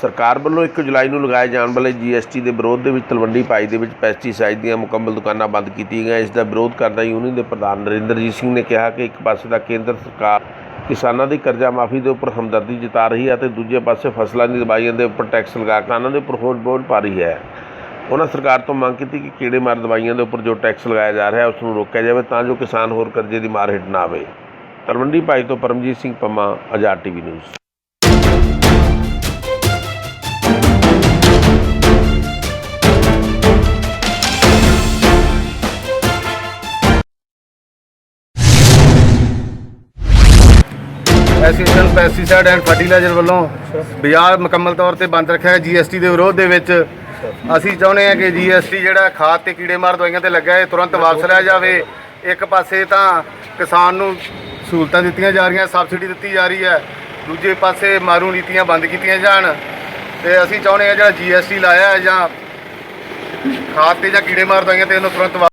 ਸਰਕਾਰ ਵੱਲੋਂ 1 ਜੁਲਾਈ ਨੂੰ ਲਗਾਏ ਜਾਣ ਵਾਲੇ ਜੀਐਸਟੀ ਦੇ ਵਿਰੋਧ ਦੇ ਵਿੱਚ ਤਲਵੰਡੀ ਪਾਈ ਦੇ ਵਿੱਚ ਪੈਸਟੀਸਾਈਡ ਦੀਆਂ ਮੁਕੰਮਲ ਦੁਕਾਨਾਂ ਬੰਦ ਕੀਤੀਆਂ ਗਈਆਂ। ਇਸ ਦਾ ਵਿਰੋਧ ਕਰਦਾ ਯੂਨੀਅਨ ਦੇ ਪ੍ਰਧਾਨ ਨਰਿੰਦਰਜੀਤ ਸਿੰਘ ਨੇ ਕਿਹਾ ਕਿ ਇੱਕ ਪਾਸੇ ਦਾ ਕੇਂਦਰ ਸਰਕਾਰ ਕਿਸਾਨਾਂ ਦੀ ਕਰਜ਼ਾ ਮਾਫੀ ਦੇ ਉੱਪਰ ਹਮਦਰਦੀ ਜਤਾ ਰਹੀ ਹੈ ਅਤੇ ਦੂਜੇ ਪਾਸੇ ਫਸਲਾਂ ਦੀ ਦਵਾਈਆਂ ਦੇ ਉੱਪਰ ਟੈਕਸ ਲਗਾ ਕੇ ਕਿਸਾਨਾਂ ਦੇ ਉੱਪਰ ਹੋਰ ਬੋਝ ਪਾ ਰਹੀ ਹੈ। ਉਹਨਾਂ ਸਰਕਾਰ ਤੋਂ ਮੰਗ ਕੀਤੀ ਕਿ ਕੀੜੇ ਮਾਰ ਦਵਾਈਆਂ ਦੇ ਉੱਪਰ ਜੋ ਟੈਕਸ ਲਗਾਇਆ ਜਾ ਰਿਹਾ ਹੈ, ਉਸ ਨੂੰ ਰੋਕਿਆ ਜਾਵੇ ਤਾਂ ਜੋ ਕਿਸਾਨ ਹੋਰ ਕਰਜ਼ੇ ਦੀ ਮਾਰ ਹੇਠ ਨਾ ਆਵੇ। ਤਲਵੰਡੀ ਭਾਈ ਤੋਂ Paramjit Singh Pamma Azad TV news. Association pesticide and fertilizer ਵੱਲੋਂ ਬਾਜ਼ਾਰ ਮੁਕੰਮਲ ਤੌਰ ਤੇ ਬੰਦ ਰੱਖਿਆ ਹੈ। ਜੀਐਸਟੀ ਦੇ ਵਿਰੋਧ ਦੇ ਵਿੱਚ ਅਸੀਂ ਚਾਹੁੰਦੇ ਹਾਂ ਕਿ ਜੀਐਸਟੀ ਜਿਹੜਾ ਖਾਦ ਤੇ ਕੀੜੇਮਾਰ ਦਵਾਈਆਂ ਤੇ ਲੱਗਾ ਹੈ, ਤੁਰੰਤ ਵਾਪਸ ਲਿਆ ਜਾਵੇ। ਇੱਕ ਪਾਸੇ ਤਾਂ ਕਿਸਾਨ ਨੂੰ ਸਹੂਲਤਾਂ ਦਿੱਤੀਆਂ ਜਾ ਰਹੀਆਂ ਸਬਸਿਡੀ ਦਿੱਤੀ ਜਾ ਰਹੀ ਹੈ। ਦੂਜੇ ਪਾਸੇ ਮਾਰੂ ਨੀਤੀਆਂ ਬੰਦ ਕੀਤੀਆਂ ਜਾਣ। ਤੇ ਅਸੀਂ ਚਾਹੁੰਦੇ ਹਾਂ ਜਿਹੜਾ ਜੀਐਸਟੀ ਲਾਇਆ ਹੈ ਜਾਂ ਖਾਦ ਤੇ ਜਾਂ ਕੀੜੇਮਾਰ ਦਵਾਈਆਂ ਤੇ ਇਹਨੂੰ ਤੁਰੰਤ ਵਾ-